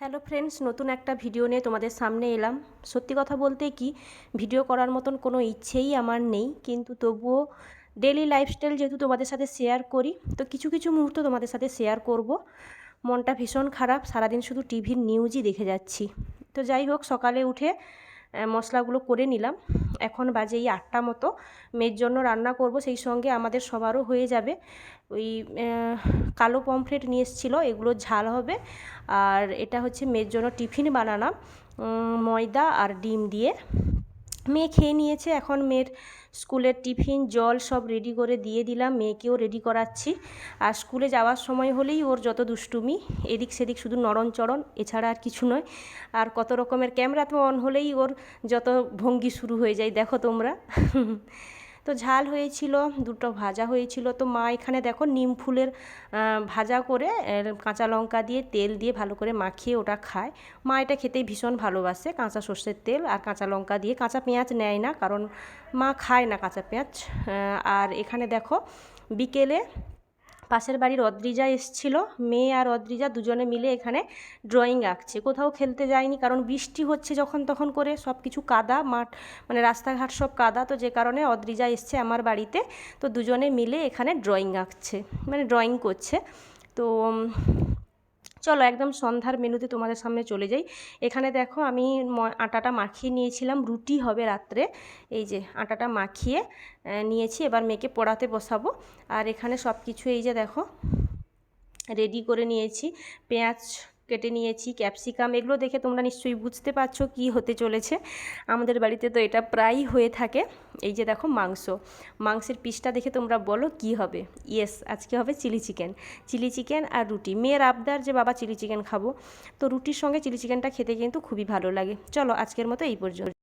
Hello friends, নতুন একটা video নিয়ে তোমাদের সামনে এলাম। সত্যি কথা বলতে কি, ভিডিও করার মতন কোনো ইচ্ছেই আমার নেই, কিন্তু তবুও ডেলি লাইফস্টাইল যেহেতু তোমাদের সাথে শেয়ার করি, তো কিছু কিছু মুহূর্ত তোমাদের সাথে শেয়ার করব। মনটা ভীষণ খারাপ, সারাদিন শুধু টিভির নিউজই দেখে যাচ্ছি। তো যাই হোক, সকালে উঠে মশলাগুলো করে নিলাম। এখন বাজে এই আটটা মতো। মেয়ের জন্য রান্না করব, সেই সঙ্গে আমাদের সবারও হয়ে যাবে। ওই কালো পমফ্রেট নিয়ে এসেছিল, এগুলো ঝাল হবে। আর এটা হচ্ছে মেয়ের জন্য টিফিন বানালাম ময়দা আর ডিম দিয়ে। মেয়ে খেয়ে নিয়েছে, এখন মেয়ের স্কুলের টিফিন, জল সব রেডি করে দিয়ে দিলাম, মেয়েকেও রেডি করাচ্ছি। আর স্কুলে যাওয়ার সময় হলেই ওর যত দুষ্টুমি, এদিক সেদিক শুধু নড়নচড়ন এছাড়া আর কিছু নয়। আর কত রকমের ক্যামেরা তো অন হলেই ওর যত ভঙ্গি শুরু হয়ে যায়, দেখো তোমরা। তো ঝাল হয়েছিল, দুটো ভাজা হয়েছিল। তো মা এখানে দেখো নিম ফুলের ভাজা করে কাঁচা লঙ্কা দিয়ে, তেল দিয়ে ভালো করে মাখিয়ে ওটা খায়। মা এটা খেতে ভীষণ ভালোবাসে, কাঁচা সর্ষের তেল আর কাঁচা লঙ্কা দিয়ে। কাঁচা পেঁয়াজ নেয় না, কারণ মা খায় না কাঁচা পেঁয়াজ। আর এখানে দেখো বিকেলে পাশের বাড়ির অদ্রিজা এসছিল। মেয়ে আর অদ্রিজা দুজনে মিলে এখানে ড্রয়িং আঁকছে। কোথাও খেলতে যায়নি, কারণ বৃষ্টি হচ্ছে যখন তখন করে সব কিছু কাদা, মাঠ মানে রাস্তাঘাট সব কাদা। তো যে কারণে অদ্রিজা এসছে আমার বাড়িতে। তো দুজনে মিলে এখানে ড্রয়িং আঁকছে মানে ড্রয়িং করছে। তো চলো একদম সন্ধ্যার মেনুতে তোমাদের সামনে চলে যাই। এখানে দেখো আমি আটাটা মাখিয়ে নিয়েছিলাম, রুটি হবে রাত্রে। এই যে আটাটা মাখিয়ে নিয়েছি, এবার মেয়েকে পড়াতে বসাবো। আর এখানে সব কিছু এই যে দেখো রেডি করে নিয়েছি। পেঁয়াজ কেটে নিয়েছি, ক্যাপসিকাম, এগুলো দেখে তোমরা নিশ্চয়ই বুঝতে পারছ কি হতে চলেছে। আমাদের বাড়িতে তো এটা প্রায়ই হয়ে থাকে। এই যে দেখো মাংস। মাংসের পিসটা দেখে তোমরা বলো কি হবে। ইয়েস, আজকে হবে চিলি চিকেন। চিলি চিকেন আর রুটি। মেয়ের আবদার যে বাবা চিলি চিকেন খাব। তো রুটির সঙ্গে চিলি চিকেনটা খেতে কিন্তু খুবই ভালো লাগে। চলো আজকের মতো এই পর্যন্ত।